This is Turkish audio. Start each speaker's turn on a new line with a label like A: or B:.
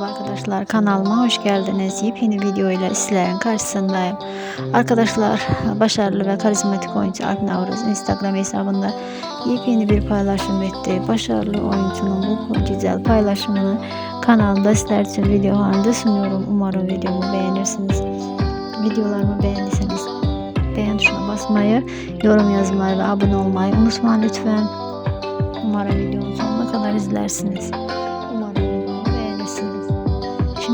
A: Merhaba arkadaşlar kanalıma hoş geldiniz. Yepyeni video ile sizlerin karşısındayım. Arkadaşlar başarılı ve karizmatik oyuncu Alp Navruz Instagram hesabında yepyeni bir paylaşım etti. Başarılı oyuncunun bu güzel paylaşımını kanalda sizler için video halinde sunuyorum. Umarım videomu beğenirsiniz. Videolarımı beğendiyseniz beğen tuşuna basmayı, yorum yazmayı ve abone olmayı unutmayın lütfen. Umarım videomu sonuna kadar izlersiniz.